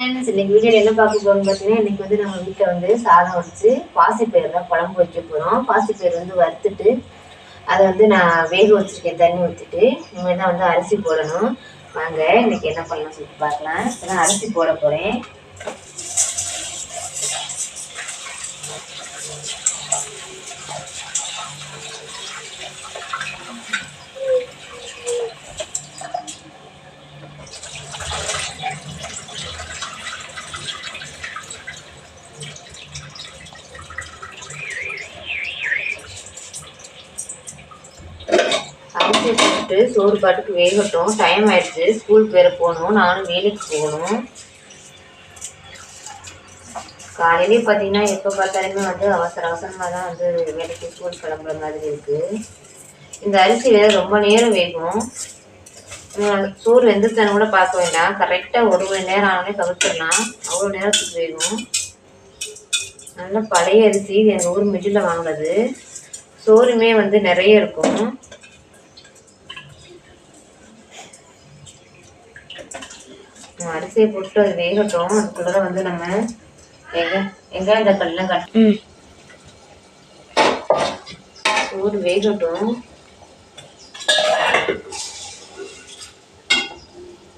Friends இன்னைக்கு video என்ன பார்க்க போறோம்னு பார்த்தீங்கன்னா இன்னைக்கு வந்து நம்ம வீட்டில் வந்து சாதம் வச்சு பாசிப்பயிர் தான் குழம்பு வைக்க போகிறோம் பாசிப்பயிர் வந்து வறுத்துட்டு அதை வந்து நான் வேக வச்சுருக்கேன் தண்ணி ஊற்றிட்டு இனிமேல் தான் வந்து அரிசி போடணும். வாங்க இன்னைக்கு என்ன பண்ணலாம் சொல்லி பார்க்கலாம். இப்போ அரிசி போட போகிறேன் சோறு பாட்டுக்கு வேகட்டும். டைம் ஆயிடுச்சு. ஸ்கூலுக்கு வேற போகணும். நானும் வேலைக்கு போகணும். காலையிலே பார்த்தீங்கன்னா எப்போ பார்த்தாலுமே வந்து அவசர அவசரமாக தான் வந்து வேலைக்கு ஸ்கூல் கிளம்புற மாதிரி இருக்குது இந்த அரிசி வேறு ரொம்ப நேரம் வேகும். சோறு வெந்துருச்சான்னு கூட பார்க்க வேண்டாம். கரெக்டாக ஒரு மணி நேரம் ஆனாலே கவிச்சிடலாம் அவ்வளோ நேரத்துக்கு வேகும். நல்ல பழைய அரிசி எங்கள் ஊர் மில்லில் வாங்கினது. சோறுமே வந்து நிறைய இருக்கும். அரிசியை போட்டு அது வேகட்டும். அதுக்குள்ள வந்து நம்ம வெங்க வெங்காயம் தக்காளிலாம் கட் சோறு வேகட்டும்.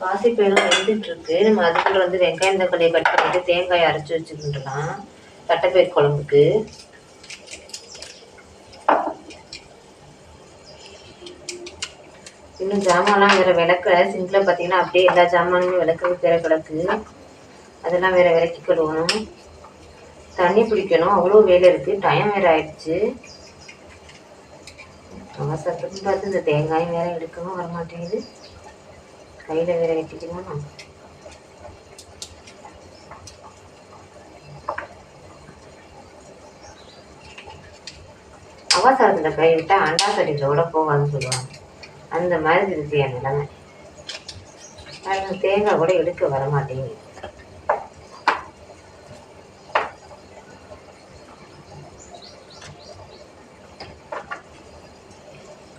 பாசிப்பயிரும் வெந்துட்டு இருக்கு நம்ம அதுக்குள்ள வந்து வெங்காயம் தக்காளியை கட் பண்ணிட்டு தேங்காயை அரைச்சி வச்சுக்கிட்டுலாம். தட்டைப்பயிர் குழம்புக்கு. இன்னும் ஜாமான்லாம் வேற விளக்கல. சிங்கில் பார்த்தீங்கன்னா அப்படியே எல்லா ஜாமானுமே விளக்கு வேற கிடக்கு. அதெல்லாம் வேற விளக்கி கழுவணும். தண்ணி பிடிக்கணும். அவ்வளோ வேலை இருக்குது டைம் வேற ஆயிடுச்சு. அவசரத்துக்கு பார்த்து இந்த தேங்காயும் வேற எடுக்கவும் வர மாட்டேங்குது கையில் வேற வெட்டிக்கணும். அவசரத்தில் கை விட்டால் அண்டா கட்டிகளோட போகாதுன்னு சொல்லுவாங்க. அந்த மாதிரி இருக்கு என் நிலைமை. பாருங்க தேங்காய் கூட எடுக்க வர மாட்டேங்குது.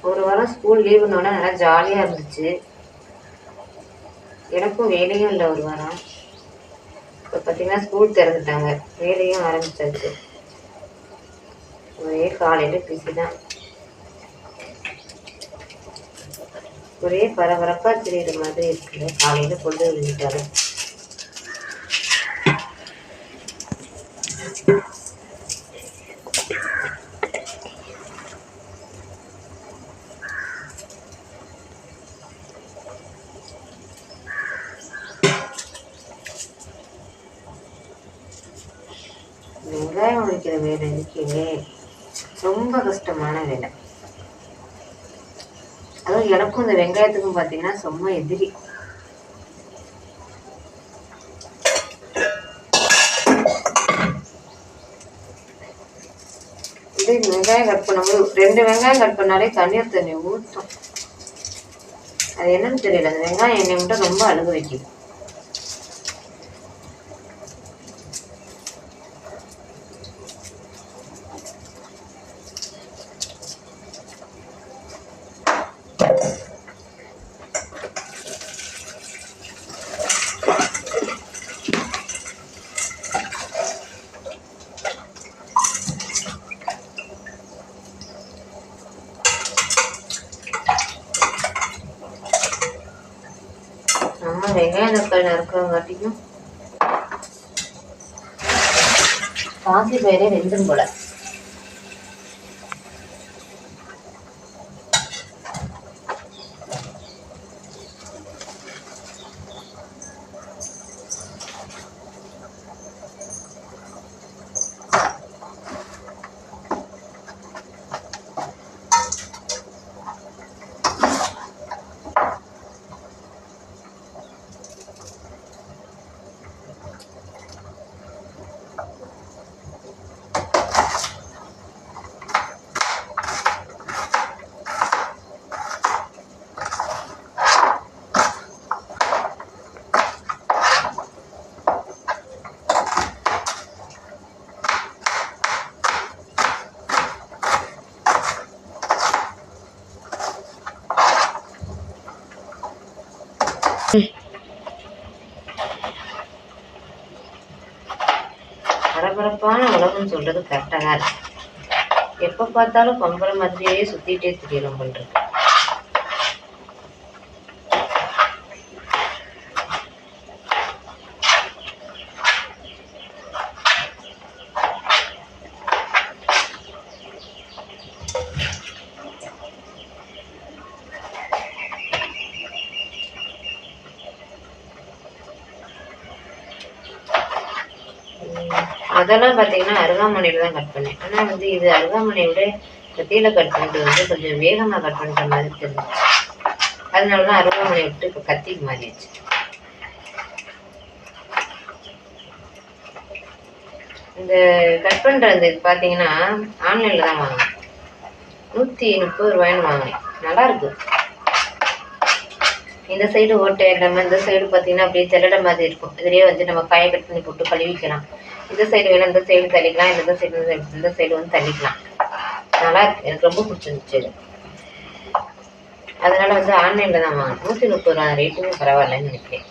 ஒரு வாரம் ஸ்கூல் லீவுனோட நல்லா ஜாலியாக இருந்துச்சு. எனக்கும் வேலையும் இல்லை ஒரு வாரம். இப்போ பார்த்தீங்கன்னா ஸ்கூல் திறந்துட்டாங்க. வேலையும் ஆரம்பிச்சாச்சு. ஒரே காலையில் பிஸி தான். ஒரே பரபரப்பா தெரியுற மாதிரி இருக்குது காலையில் கொண்டு வந்துட்டாரு வெங்காயம் உடைக்கிற வேலை இருக்கே. ரொம்ப கஷ்டமான வேலை. அதுவும் எனக்கும் இந்த வெங்காயத்துக்கும் பார்த்தீங்கன்னா செம்ம எதிரி. வெங்காயம் கட் பண்ணும்போது ரெண்டு வெங்காயம் கட் பண்ணாலே தண்ணீர் தண்ணி ஊற்றும் அது என்னன்னு தெரியல. அந்த வெங்காயம் என்னை மட்டும் ரொம்ப அழுக வைக்குது. வெங்காயத்தக்காளி நறுக்கிறங்காட்டியும் பாசி பயிரே வெந்துடும் போல. பொம்பளைன்னு உலகம்னு சொல்றது கரெக்டாக தான் இருக்கு. எப்போ பார்த்தாலும் பொம்பளை மாதிரியே சுற்றிட்டே திரியணும் பண்ணுறது அதெல்லாம் பார்த்தீங்கன்னா அருகாமனையில் தான் கட் பண்ணேன். ஆனால் வந்து இது அருகாமனையை விட கத்தியில் கட் பண்ணுறது வந்து கொஞ்சம் வேகமாக கட் பண்ணுற மாதிரி தெரிஞ்சிச்சு. அதனால தான் அருகாமனை விட்டு இப்போ கத்திக்கு மாறிடுச்சு இந்த கட் பண்ணுற இந்த இது பார்த்தீங்கன்னா ஆன்லைனில் தான் வாங்கினேன். நூற்றி முப்பது ரூபாய்னு வாங்கினேன். நல்லா இருக்கு. இந்த சைடு ஓட்டை இல்லாமல் இந்த சைடு பார்த்தீங்கன்னா அப்படியே திரட மாதிரி இருக்கும். இதுலேயே வந்து நம்ம காய கட் பண்ணி போட்டு கழுவிக்கலாம். இந்த சைடு வேணும் இந்த சைடு தள்ளிக்கலாம். இந்த சைடு இந்த சைடு இந்த சைடு வந்து தள்ளிக்கலாம். நல்லா இருக்கு எனக்கு ரொம்ப பிடிச்சிருந்துச்சு இது. அதனால வந்து ஆன்லைனில் தான் வாங்க நூற்றி முப்பது ரூபா ரேட்டுமே பரவாயில்லன்னு நினைக்கிறேன்.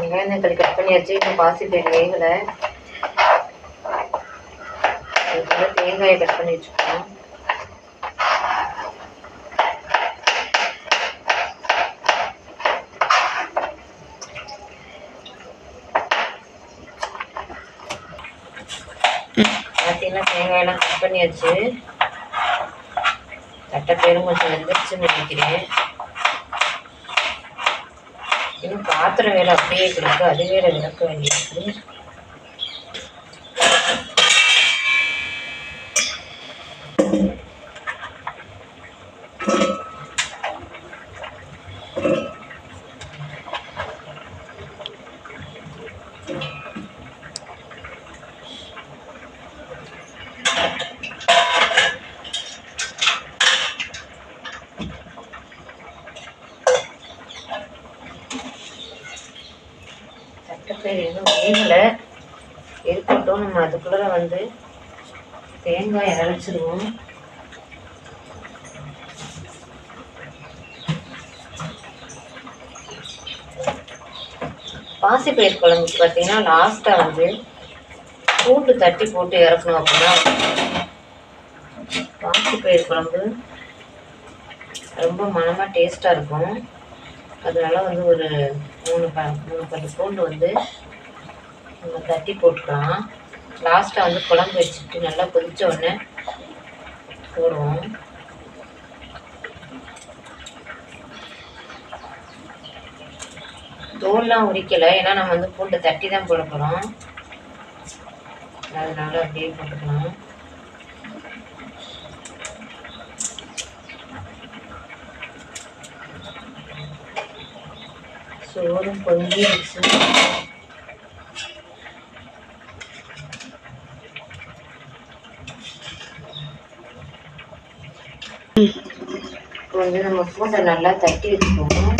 வெங்காயம் தக்காளி கட் பண்ணியாச்சு. இன்னும் பாசி பயிர் வேகலை தேங்காயை கட் பண்ணி வச்சுக்கணும். பார்த்தீங்கன்னா தேங்காயெல்லாம் கட் பண்ணியாச்சு பேரும் கொஞ்சம் வெந்துருச்சுன்னு நினைக்கிறேன். இன்னும் பாத்திரம் வேலை அப்படியே கிடக்கு அது வேலை விளக்க வேண்டியிருக்கு. தட்டைப்பயிர் இன்னும் வேகலை. இருக்கட்டும் நம்ம அதுக்குள்ளே வந்து தேங்காய் அரைச்சிடுவோம். பாசிப்பயிர் குழம்புக்கு பார்த்தீங்கன்னா லாஸ்ட்டாக வந்து பூண்டு தட்டி போட்டு இறக்கணும் அப்படின்னா பாசிப்பயிர் குழம்பு ரொம்ப மனமாக டேஸ்ட்டாக இருக்கும். அதனால வந்து ஒரு மூணு ப மூணு பத்து பூண்டு வந்து நம்ம தட்டி போட்டுக்கலாம். லாஸ்ட்டாக வந்து குழம்பு வச்சுட்டு நல்லா கொதித்த உடனே போடுவோம். தோல்லாம் உரிக்கலை ஏன்னா நம்ம வந்து பூண்டை தட்டி தான் போட போகிறோம் அதனால் அப்படியே போட்டுக்கலாம். சோறும் பொங்கிடுச்சு இப்போ வந்து நம்ம பூண்டை நல்லா தட்டி வச்சுக்கோங்க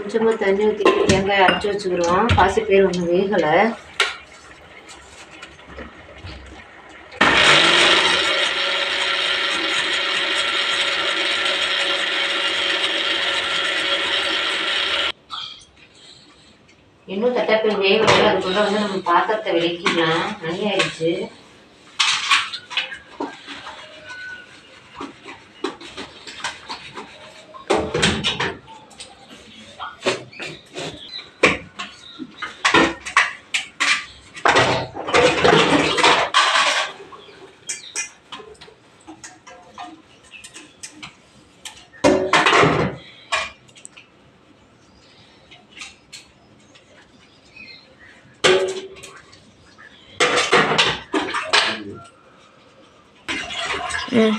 கொஞ்சமாக தண்ணி ஊற்றிட்டு தேங்காய் அரைச்சி வச்சுக்கிறோம் பாசி பேர் ஒன்று வேகலை. இன்னும் தட்டப்பேர் வேகலை. அதுக்குள்ளே வந்து நம்ம பாத்திரத்தை விளக்கிக்கலாம் மணி ஆயிடுச்சு 嗯。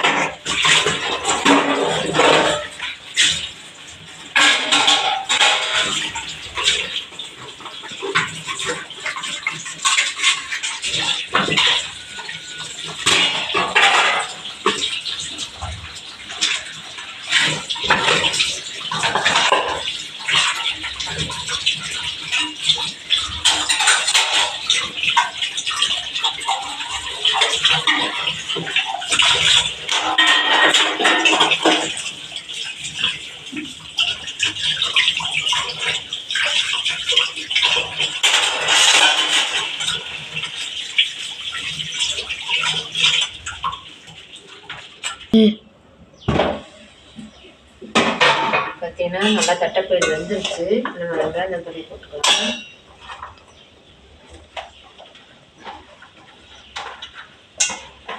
பார்த்தீங்கன்னா நல்லா தட்டைப்பயிர் வந்துருச்சு. நம்ம வெங்காயம் தக்காளி போட்டுக்கலாம்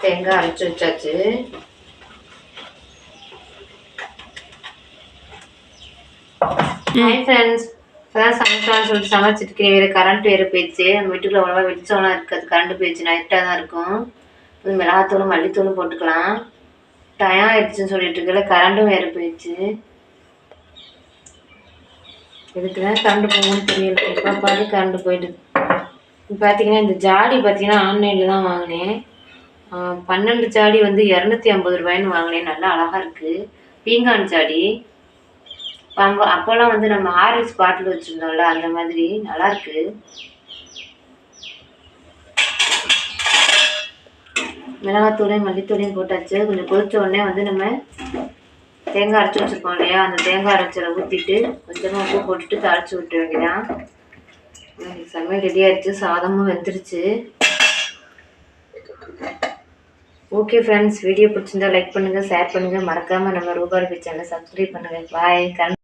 தேங்காய் அரைச்சி வச்சாச்சு. ஹாய் ஃப்ரெண்ட்ஸ் இப்போதான் சமைக்கலாம்னு சொல்லிட்டு சமைச்சிருக்கேன் வேறு கரண்ட் வேறு போயிடுச்சு. நம்ம வீட்டுக்குள்ள அவ்வளோவா வெளிச்சம்லாம் இருக்காது. கரண்ட் போயிடுச்சு. நைட்டாக தான் இருக்கும். கொஞ்சம் மிளகாத்தூளும் மல்லித்தூளும் போட்டுக்கலாம். டயம் ஆயிடுச்சுன்னு சொல்லிட்டு இருக்கல கரண்ட்டும் வேறு போயிடுச்சு. எதுக்கு தான் கரண்ட் போகணும்னு தெரியல. எப்போ பார்த்து கரண்ட் போயிடுது இப்போ பார்த்தீங்கன்னா இந்த ஜாடி பார்த்தீங்கன்னா ஆன்லைனில் தான் வாங்கினேன். பன்னெண்டு ஜாடி வந்து இரநூத்தி ஐம்பது ரூபாய்ன்னு வாங்கினேன். நல்லா அழகாக இருக்குது பீங்கான் ஜாடி. அப்போ அப்போல்லாம் வந்து நம்ம ஆர்எஸ் பாட்டில் வச்சுருந்தோம்ல அந்த மாதிரி நல்லாயிருக்கு மிளகாத்தூளையும் மல்லித்தூளையும் போட்டாச்சு. கொஞ்சம் கொதிச்ச உடனே வந்து நம்ம தேங்காய் அரைச்சி வச்சுருக்கோம் இல்லையா? அந்த தேங்காய் அரைச்சலை ஊற்றிட்டு கொஞ்சமாக உப்பு போட்டுட்டு தாளித்து விட்டு வேண்டியதான் இன்னைக்கு சமையல் ரெடி ஆயிடுச்சு. சாதமும் வெந்துருச்சு. ஓகே ஃப்ரெண்ட்ஸ் வீடியோ பிடிச்சிருந்தா லைக் பண்ணுங்கள் ஷேர் பண்ணுங்கள் மறக்காமல் நம்ம ரூபாய் சேனலை சப்ஸ்கிரைப் பண்ணுங்கள் பாய் கண்